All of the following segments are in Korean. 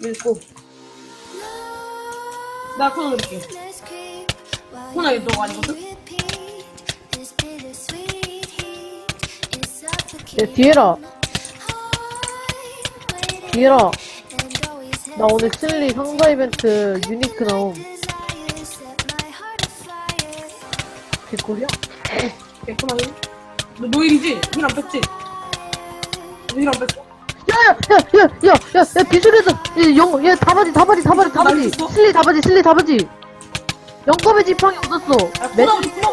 읽고. 나 코너 넣을게. 코너 너가 아니거든? 야, 뒤에라. 뒤에라. 나 오늘 실리 상자 이벤트 유니크 나옴. 개꿀이야? 개코나이. 너 노일이지? 힐안 뺐지? 힐안 뺐어? 야, 야, 야, 야, 야, 야, 야, 비술에 다바지. 맛있어? 실리 다바지, 실리 다바지. 영검의 지팡이 얻었어. 아, 매,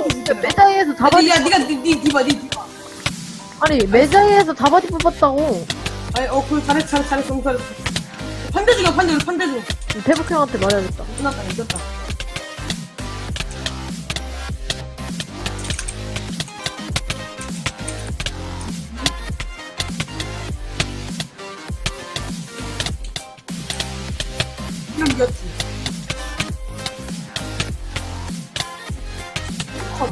진짜. 매자이에서 야. 니가, 니가, 니, 니, 디바, 니, 디바. 아니, 매자이에서 다바지 뽑았다고. 아니, 어, 그, 잘했어, 잘했어, 잘했어, 너무 잘했어. 판대 중이야, 판대, 우리 판대 중. 태북 형한테 말해야겠다. 끝났다, 이겼다. 이겼지. 컷.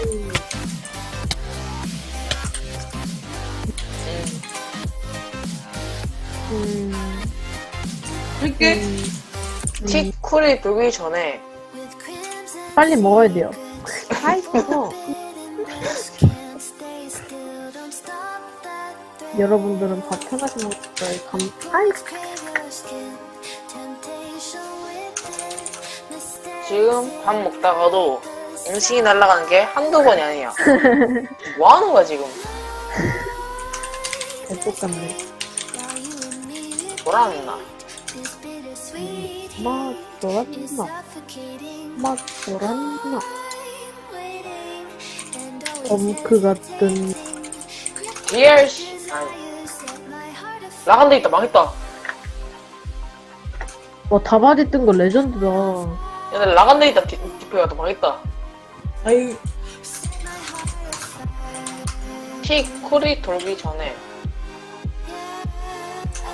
음. 음, 할게. 티 쿨이 돌기 전에 빨리 먹어야 돼요. 아이고. 여러분들은 밥 편하게 먹을 거예요. 감, 아이 지금 밥 먹다가도 음식이 날아가는 게 한두 번이 아니야. 뭐 하는 거야 지금? 개똑같네. 뭐라는나? 맛, 돌았나? 맛, 돌았나? 엄크 같은. 리얼 씨. 아니. 나간데 있다 망했다. 와, 다바지 뜬 거 레전드다. 야, 나 나간데 있다 디- 디표가 또 망했다. 아유, 티 쿨이 돌기 전에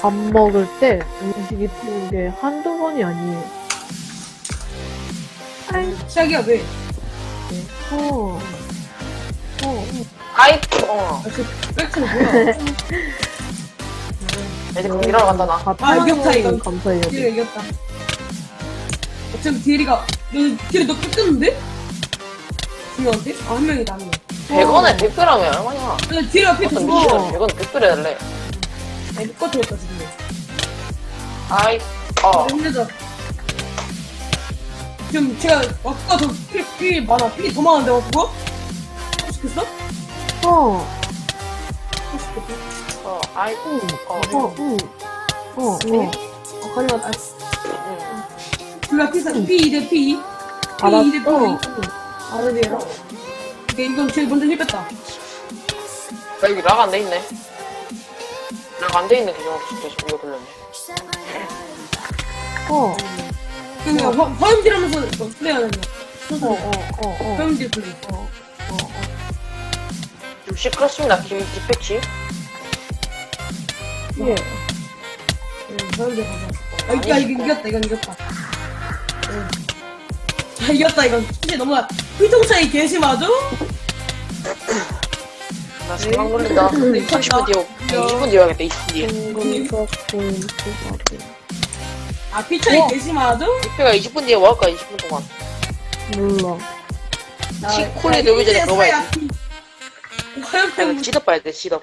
밥 먹을 때 음식이 튀는 게 한두 번이 아니에요. 시작이야, 왜? 어. 어. 아이 어. 아, 그, 백트는 뭐야? 이제 그럼 일하러 간다 나. 밥 아, 이겼다, 이거. 감사해요. 이겼다. 어차피 딜이가, 너, 딜이 너 뺏겼는데? 중요한데? 아, 한 명이다, 한 명. 100원에 100배라면 얼마냐? 근데 딜이가 피터 어떤 죽어. 미션 100원 100배 해달래. 아니, 묶어 들었다, 지금. 아이 어. 힘내자. 지금 제가 아까 더 피, 피 많아. 피 더 많은데, 와, 그거? 하고 싶겠어? 어. 하고 싶겠어? 어. 아이 응. 어. 어, 응. 어, 어. 어, 가능하다. 응. 둘다 피, 사- 피 2대 피. 피 알았어. 2대 피. 아르디에라. 오케이, 이건 제일 먼저 힐 뺐다. 나 여기 락 안 돼 있네. 락 안 돼 있네 계정 계정 이거 돌렸네. 어. 그냥 화- 화염질 하면서 너 플레이하는 거. 어, 어, 어, 어. 화염질 플레이. 어, 어. 좀 시끄럽습니다 김 디패치. 예. 응, 화염질 가자. 아, 야, 이거 이겼다, 이건 이겼다. 응. 야, 이겼다, 이건. 진짜 너무, 휘통 차이 개심하죠? 나 생각 놀린다. 네. 30분 뒤에 20분 뒤에 와야겠다 20분 뒤에. 아, 피 차이 어. 개심하죠? 디패가 20분 뒤에 뭐 할까 20분 동안. 몰라. 나- 치- 콜이 야, 들어오기 전에 이제 그거 봐야지. 사야, 피. 화염 야, 때문에. 지덥 봐야 돼 지덥.